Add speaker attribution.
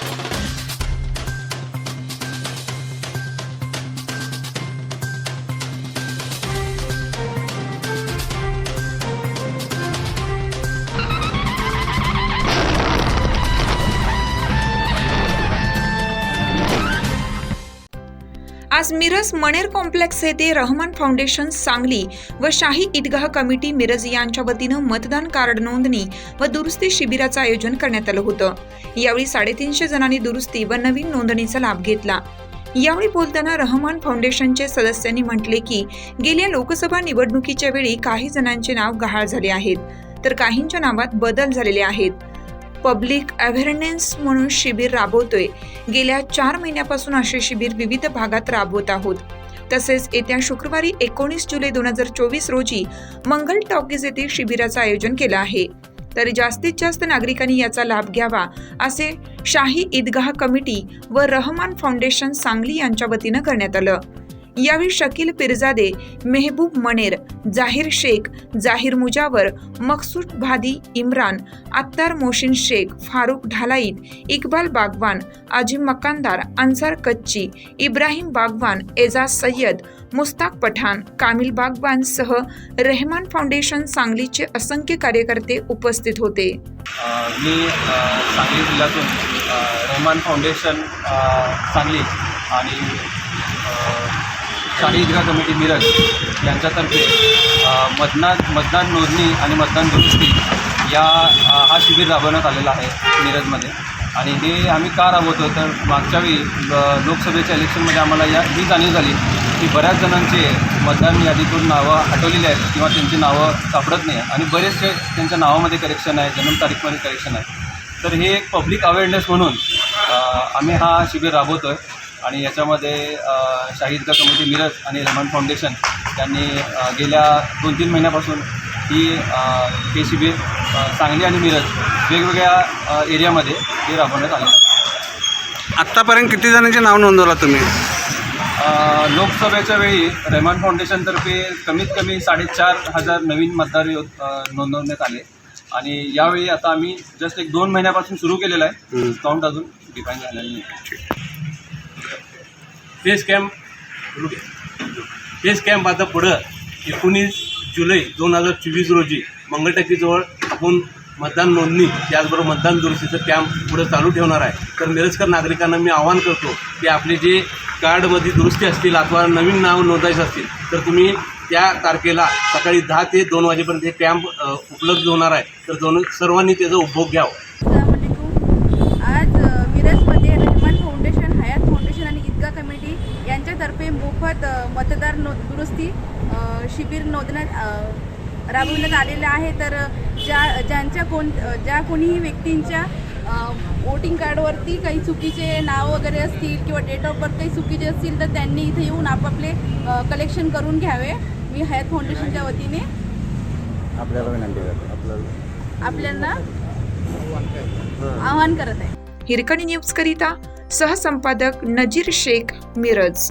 Speaker 1: Thank you. आज Miraj Maner complex येथे Rahman foundation Sangli व शाही ईदगाह कमिटी मिरज यांच्या वतीनं मतदान कार्ड नोंदणी व दुरुस्ती शिबिराचं आयोजन करण्यात आलं होतं. यावेळी साडेतीनशे जणांनी दुरुस्ती व नवीन नोंदणीचा लाभ घेतला. यावेळी बोलताना रहमान फाउंडेशनचे सदस्यांनी म्हटले की गेल्या लोकसभा निवडणुकीच्या वेळी काही जणांचे नाव गहाळ झाले आहेत तर काहींच्या नावात बदल झालेले आहेत. पब्लिक अवेअरनेस म्हणून शिबिर राबवतोय. गेल्या चार महिन्यापासून असे शिबिर विविध भागात राबवत आहोत. तसेच येत्या शुक्रवारी एकोणीस जुलै दोन हजार चोवीस रोजी मंगल टॉकीज येथे शिबिराचं आयोजन केलं आहे. तर जास्तीत जास्त नागरिकांनी याचा लाभ घ्यावा असे शाही ईदगाह कमिटी व रहमान फाउंडेशन सांगली यांच्या वतीनं करण्यात आलं. यावेळी शकील पिरजादे मेहबूब मनेर जाहीर शेख जाहीर मुजावर मकसूद भादी इम्रान अत्तार मोशिन शेख फारुक ढालाईत इक्बाल बागवान अजिम मकानदार अन्सार कच्ची इब्राहिम बागवान एजाज सय्यद मुस्ताक पठाण कामिल बागवान सह रेहमान फाउंडेशन सांगलीचे असंख्य कार्यकर्ते उपस्थित होते.
Speaker 2: मी सांगली जिल्ह्यातून रहमान फाउंडेशन सांगली आणि शाही ईदगाह कमिटी मिरज यांच्यातर्फे मतदान मतदान नोंदणी आणि मतदान दुरुस्ती या हा शिबिर राबवण्यात आलेला आहे मिरजमध्ये. आणि हे आम्ही का राबवतो? तर मागच्या वेळी लोकसभेच्या इलेक्शनमध्ये आम्हाला या ही जाणीव झाली की बऱ्याच जणांचे मतदान यादीतून नावं हटवलेली आहेत किंवा त्यांची नावं सापडत नाही. आणि बरेचसे त्यांच्या नावामध्ये करेक्शन आहे जन्मतारीखमध्ये करेक्शन आहे. तर हे एक पब्लिक अवेअरनेस म्हणून आम्ही हा शिबिर राबवतो आहे आणि याच्यामध्ये शाहीद का कमिटी मिरज आणि रहमान फाउंडेशन यांनी गेल्या दोन तीन महिन्यापासून ही हे शिबिर सांगली आणि मिरज वेगवेगळ्या एरियामध्ये हे राबवण्यात आहे
Speaker 3: आत्तापर्यंत किती जणांचे नाव नोंदवला तुम्ही?
Speaker 2: लोकसभेच्या वेळी रहमान फाउंडेशनतर्फे कमीत कमी साडेचार हजार नवीन मतदार नोंदवण्यात आले. आणि यावेळी आता आम्ही जस्ट एक दोन महिन्यापासून सुरू केलेलं आहे. काउंट अजून डिफाईन झालेलं नाही.
Speaker 4: फेस कॅम्प बेस कॅम्प आता पुढं एकोणीस जुलै दोन हजार चोवीस रोजी मंगळटाकीजवळ आपण मतदान नोंदणी त्याचबरोबर मतदान दुरुस्तीचं कॅम्प पुढं चालू ठेवणार आहे. तर मिरजकर नागरिकांना मी आवाहन करतो की आपले जे कार्डमध्ये दुरुस्ती असतील अथवा नवीन नाव नोंदायचं असतील तर तुम्ही त्या तारखेला सकाळी दहा ते दोन वाजेपर्यंत हे कॅम्प उपलब्ध होणार आहे. तर दोन सर्वांनी त्याचा उपभोग घ्यावा
Speaker 5: असलामकुम आज अ, मिरजमध्ये रहमान फाउंडेशन हयात फाउंडेशन आणि ईदगा कमिटी यांच्यातर्फे मोफत अ, मतदार नो दुरुस्ती अ, शिबिर नोंदण्यात राबवण्यात आलेलं आहे. तर ज्या ज्यांच्या कोण ज्या कोणीही व्यक्तींच्या वोटिंग कार्डवरती काही चुकीचे नाव वगैरे असतील किंवा डेट ऑफ बर्थ काही चुकीचे असतील तर त्यांनी इथे येऊन आपापले कलेक्शन करून घ्यावे. मी हयात फाउंडेशनच्या वतीने.
Speaker 6: आपल्याला विनंती करतो. आपल्याला
Speaker 5: आपल्यांना आवाहन करत आहे.
Speaker 1: हिरकणी न्यूज करिता सहसंपादक नजीर शेख मिरज.